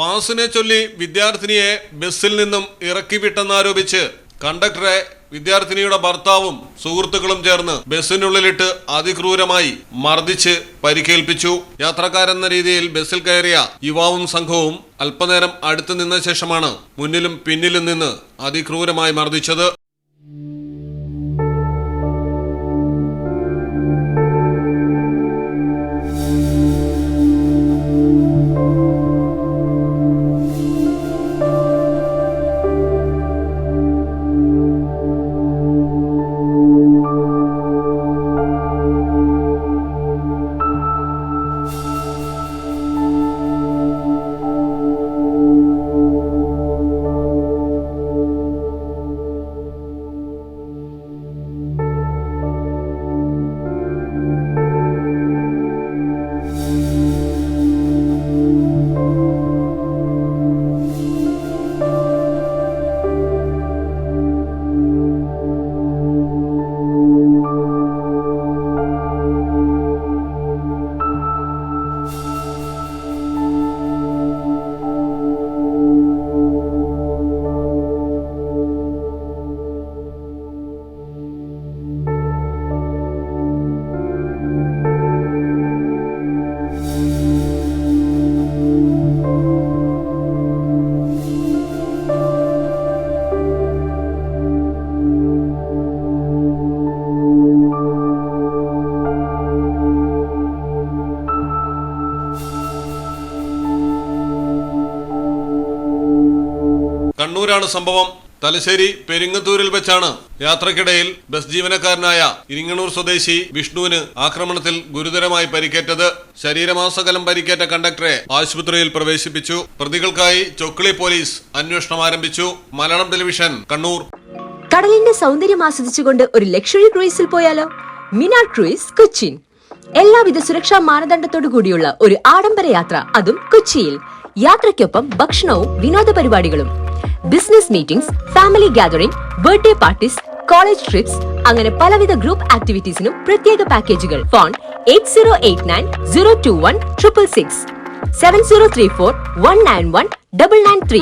പാസിനെ ചൊല്ലി വിദ്യാർത്ഥിനിയെ ബസ്സിൽ നിന്നും ഇറക്കിവിട്ടെന്നാരോപിച്ച് കണ്ടക്ടറെ വിദ്യാർത്ഥിനിയുടെ ഭർത്താവും സുഹൃത്തുക്കളും ചേർന്ന് ബസ്സിനുള്ളിലിട്ട് അതിക്രൂരമായി മർദ്ദിച്ച് പരിക്കേൽപ്പിച്ചു. യാത്രക്കാരെന്ന രീതിയിൽ ബസ്സിൽ കയറിയ യുവാവും സംഘവും അല്പനേരം അടുത്തു നിന്ന ശേഷമാണ് മുന്നിലും പിന്നിലും നിന്ന് അതിക്രൂരമായി മർദ്ദിച്ചത്. കണ്ണൂരാണ് സംഭവം. തലശ്ശേരി പെരിങ്ങത്തൂരിൽ വെച്ചാണ്. യാത്രക്കിടയിൽ ബസ് ജീവനക്കാരനായ ഇരിങ്ങണൂർ സ്വദേശി വിഷ്ണുവിന് ആക്രമണത്തിൽ ഗുരുതരമായി പരിക്കേറ്റത് ശരീരമാസകലം പരിക്കേറ്റ കണ്ടക്ടറെ ആശുപത്രിയിൽ പ്രവേശിപ്പിച്ചു. പ്രതികൾക്കായി ചൊക്കിളി പോലീസ് അന്വേഷണം ആരംഭിച്ചു. മലയാളം ടെലിവിഷൻ കണ്ണൂർ. കടലിന്റെ സൗന്ദര്യം ആസ്വദിച്ചുകൊണ്ട് ഒരു ലക്ഷറി ക്രൂയിസിൽ പോയാലോ? മിനാർ ക്രൂയിസ് കൊച്ചിൻ. എല്ലാവിധ സുരക്ഷാ മാനദണ്ഡത്തോടു കൂടിയുള്ള ഒരു ആഡംബര യാത്ര അതും കൊച്ചിയിൽ. യാത്രയ്ക്കൊപ്പം ഭക്ഷണവും വിനോദ പരിപാടികളും. Business meetings family gathering birthday parties college trips അങ്ങനെ പലവിധ ഗ്രൂപ്പ് ആക്ടിവിറ്റീസിനും പ്രത്യേക പാക്കേജുകൾ. Phone eight zero eight nine zero two one triple six seven zero three four one nine one double nine three.